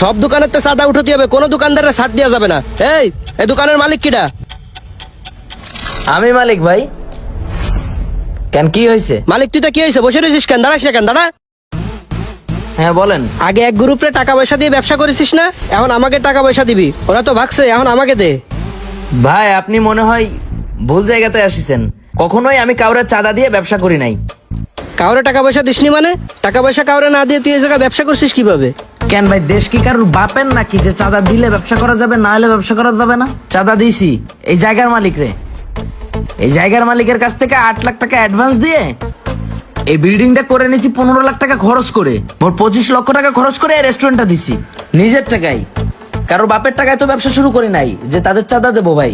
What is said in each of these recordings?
সব দোকানের তো চাঁদা উঠতে হবে কোনো দোকানদারের সাথ দেওয়া যাবে না। এই এই দোকানের মালিক কিটা আমি মালিক ভাই। কেন কি হয়েছে? মালিক তুই তো কি হয়েছে? বসে রয়েছিস কেন? দাঁড়াস না কেন? দাঁড়া। হ্যাঁ বলেন। আগে এক গ্রুপে টাকা পয়সা দিয়ে ব্যবসা করেছিস না? এখন আমাকে টাকা পয়সা দিবি। ওরা তো ভাগছে এখন আমাকে দে। ভাই আপনি মনে হয় ভুল জায়গাতে আসিছেন। কখনোই আমি কাউরে চাঁদা দিয়ে ব্যবসা করি নাই। কাউরে টাকা পয়সা দিসনি মানে? টাকা পয়সা কাউরে না দিয়ে তুই এই জায়গায় ব্যবসা করছিস কীভাবে? কেন ভাই, দেশ কি কারোর বাপের নাকি যে চাঁদা দিলে ব্যবসা করা যাবে, না হলে ব্যবসা করা যাবে না? চাঁদা দিছি এই জায়গার মালিক রে। এই জায়গার মালিকের কাছ থেকে আট লাখ টাকা অ্যাডভান্স দিয়ে এই বিল্ডিংটা করে নিয়েছি পনেরো লাখ টাকা খরচ করে। মোট পঁচিশ লক্ষ টাকা খরচ করে এই রেস্টুরেন্টটা দিছি। নিজের টাকায়। কারোর বাপের টাকায় তো ব্যবসা শুরু করি নাই, যে তাদের চাঁদা দেবো ভাই।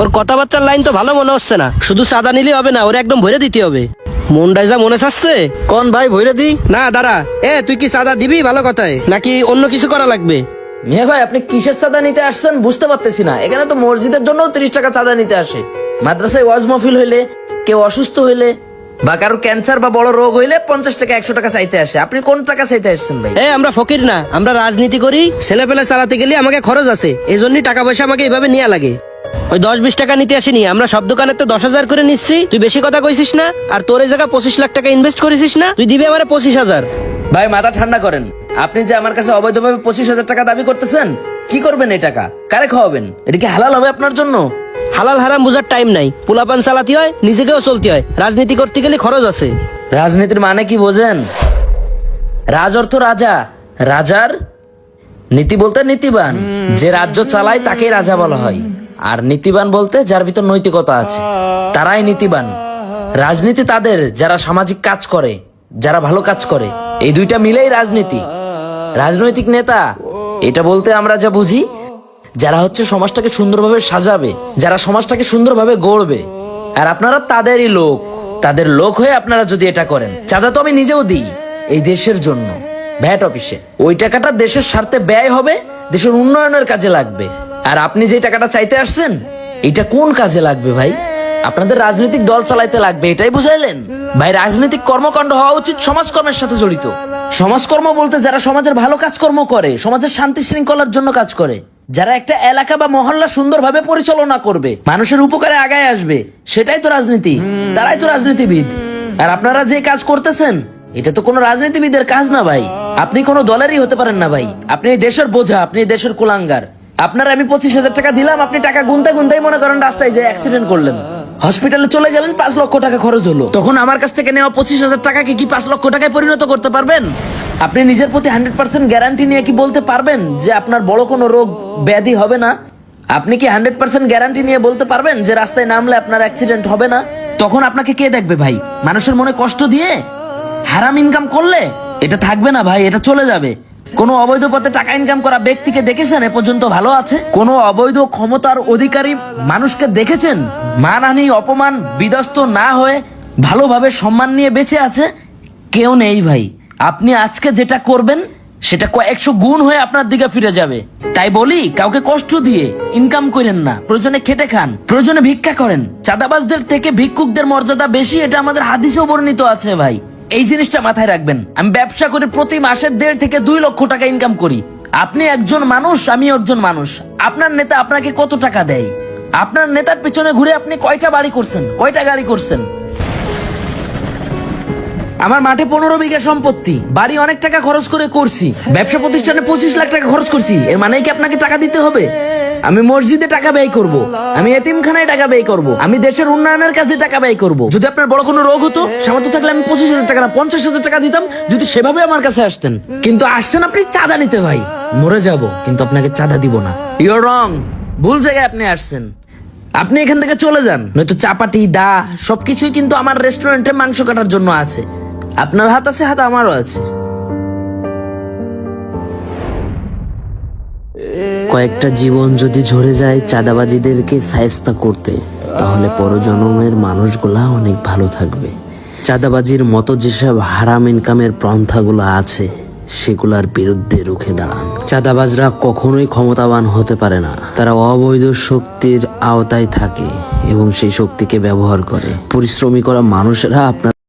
ওর কথাবার্তার লাইন তো ভালো মনে হচ্ছে না। শুধু চাঁদা নিলে হবে না, ওরে একদম ভরে দিতে হবে। মনটাই যা মনে চাচ্ছে? কোন ভাই ভইরে দি? না দাঁড়া। এ তুই কি চাঁদা দিবি? ভালো কথায়। নাকি অন্য কিছু করা লাগবে? মেয়ে ভাই আপনি কিসের চাঁদা নিতে আসছেন বুঝতে পারতেছি না। এখানে তো মসজিদের জন্য তিরিশ টাকা চাঁদা নিতে আসে। মাদ্রাসায় ওয়াজ মহফিল হইলে কেউ অসুস্থ হইলে বা কারও ক্যান্সার বা বড় রোগ হইলে পঞ্চাশ টাকা একশো টাকা চাইতে আসে। আপনি কোন টাকা চাইতে আসছেন ভাই? এ আমরা ফকির না। আমরা রাজনীতি করি ছেলে পেলে চালাতে গেলে আমাকে খরচ আছে। এই জন্যই টাকা পয়সা আমাকে এভাবে নেওয়া লাগে। ওই দশ বিশ টাকা নিতে আসিনি। আমরা সব দোকানে তো দশ হাজার করে নিচ্ছি। তুই বেশি কথা কইছিস না? আর তোর এই জায়গা পঁচিশ লাখ টাকা ইনভেস্ট করেছিস না? তুই দিবি আমার পঁচিশ হাজার। ভাই মাথা ঠান্ডা করেন। আপনি যে আমার কাছে অবৈধভাবে পঁচিশ হাজার টাকা দাবি করতেছেন কি করবেন এই টাকা? কারে খাওয়াবেন? এটা কি হালাল হবে আপনার জন্য? হালাল হারাম বোঝার টাইম নাই। পোলাপান চালাতে হয় নিজেকেও চলতে হয়। রাজনীতি করতে গেলে খরচ আছে। রাজনীতির মানে কি বোঝেন? রাজ অর্থ রাজা। রাজার নীতি বলতে নীতিবান। যে রাজ্য চালায় তাকেই রাজা বলা হয়। আর নীতিবান বলতে যার ভিতর নৈতিকতা আছে, তারাই নীতিবান। রাজনীতি তাদের, যারা সামাজিক কাজ করে, যারা ভালো কাজ করে। এই দুইটা মিলেই রাজনীতি। রাজনৈতিক নেতা, এটা বলতে আমরা যা বুঝি, যারা হচ্ছে সমাজটাকে সুন্দরভাবে সাজাবে, যারা সমাজটাকে সুন্দরভাবে গড়বে। আর আপনারা তাদেরই লোক, তাদের লোক হয়ে আপনারা যদি এটা করেন, চাঁদা তো আমি নিজেও দিই এই দেশের জন্য, ভ্যাট অফিসে। ওই টাকাটা দেশের স্বার্থে ব্যয় হবে, দেশের উন্নয়নের কাজে লাগবে। আর আপনি যে টাকাটা চাইতে আসছেন, এটা কোন কাজে লাগবে ভাই? আপনাদের রাজনৈতিক দল চালাইতে লাগবে, এটাই বুঝাইলেন? ভাই, রাজনৈতিক কর্মকাণ্ড হওয়া উচিত সমাজকর্মের সাথে জড়িত। সমাজকর্ম বলতে যারা সমাজের ভালো কাজকর্ম করে, সমাজের শান্তি শৃঙ্খলার জন্য কাজ করে, যারা একটা এলাকা বা মহল্লা সুন্দরভাবে পরিচালনা করবে, মানুষের উপকারে আগায় আসবে, সেটাই তো রাজনীতি। তারাই তো রাজনীতিবিদ। আর আপনারা যে কাজ করতেছেন, এটা তো কোনো রাজনীতিবিদের কাজ না ভাই। আপনি কোনো দলেরই হতে পারেন না ভাই। আপনি দেশের বোঝা, আপনি দেশের কুলাঙ্গার। আপনার আমি পঁচিশ হাজার টাকা দিলাম, আপনি টাকা গুনতে গুনতেই মনে করেন রাস্তায় যে অ্যাক্সিডেন্ট করলেন। হসপিটালে চলে গেলেন, পাঁচ লক্ষ টাকা খরচ হলো। তখন আমার কাছ থেকে নেওয়া পঁচিশ হাজার টাকাকে কি পাঁচ লক্ষ টাকায় পরিণত করতে পারবেন? আপনি নিজের প্রতি হান্ড্রেড পার্সেন্ট গ্যারান্টি নিয়ে কি বলতে পারবেন যে আপনার বড় কোনো রোগ, ব্যাধি হবে না? আপনি কি হান্ড্রেড পার্সেন্ট গ্যারান্টি নিয়ে বলতে পারবেন যে রাস্তায় নামলে আপনার অ্যাক্সিডেন্ট হবে না? তখন আপনাকে কে দেখবে ভাই? মানুষের মনে কষ্ট দিয়ে? হারাম ইনকাম করলে? এটা থাকবে না ভাই, এটা চলে যাবে। কোনো অবৈধ পথে টাকা ইনকাম করা ব্যক্তিকে দেখেছেন? এ পর্যন্ত ভালো আছে? কোনো অবৈধ ক্ষমতার অধিকারী মানুষকে দেখেছেন? মানহানি অপমান, বিধ্বস্ত না হয়ে ভালোভাবে সম্মান নিয়ে বেঁচে আছে? কেউ নেই ভাই। আপনি আজকে যেটা করবেন, সেটা কয়েকশো গুণ হয়ে আপনার দিকে ফিরে যাবে। তাই বলি, কাউকে কষ্ট দিয়ে ইনকাম করেন না। প্রয়োজনে খেটে খান। প্রয়োজনে ভিক্ষা করেন। চাঁদাবাজদের থেকে ভিক্ষুকদের মর্যাদা বেশি, এটা আমাদের হাদিসেও বর্ণিত আছে ভাই। এই জিনিসটা মাথায় রাখবেন। আমি ব্যবসা করে প্রতি মাসে দেড় থেকে দুই লক্ষ টাকা ইনকাম করি। আপনি একজন মানুষ আমি একজন মানুষ। আপনার নেতা আপনাকে কত টাকা দেয়? আপনার নেতার পিছনে ঘুরে আপনি কয়টা বাড়ি করছেন? কয়টা গাড়ি করছেন? আমার মাঠে পনেরো বিঘা সম্পত্তি। বাড়ি অনেক টাকা খরচ করে করছি। ব্যবসা প্রতিষ্ঠানে পঁচিশ লাখ টাকা খরচ করছি। এর মানে কি আপনাকে টাকা দিতে হবে? আমি মসজিদে টাকা ব্যয় করব। আমি এতিমখানায় টাকা ব্যয় করব। আমি দেশের উন্নয়নের কাজে টাকা ব্যয় করব। যদি আপনার বড় কোনো রোগ হতো, সামর্থ্য থাকলে আমি পঁচিশ হাজার টাকা না, পঞ্চাশ হাজার টাকা দিতাম, যদি সেভাবে আমার কাছে আসতেন কিন্তু আসছেন আপনি, চাঁদা নিতে ভাই মরে যাব, কিন্তু আপনাকে চাঁদা দিব না ইউর রং ভুল জায়গায় আপনি আসছেন আপনি এখান থেকে চলে যান নয়তো চাপাটি, দা, সবকিছুই কিন্তু আমার রেস্টুরেন্টে মাংস কাটার জন্য আছে আপনার হাত আছে, হাত আমারও আছে কয়েকটা জীবন যদি ঝরে যায় চাঁদাবাজিদেরকে সায়স্তা করতে, তাহলে পরজন্মের মানুষগুলা অনেক ভালো থাকবে। চাঁদাবাজির মতো যেসব হারাম ইনকামের পন্থাগুলো আছে, সেগুলার বিরুদ্ধে রুখে দাঁড়ান। চাঁদাবাজরা কখনোই ক্ষমতাবান হতে পারে না। তারা অবৈধ শক্তির আওতায় থাকে এবং সেই শক্তিকে ব্যবহার করে। পরিশ্রমী করা মানুষেরা আপনার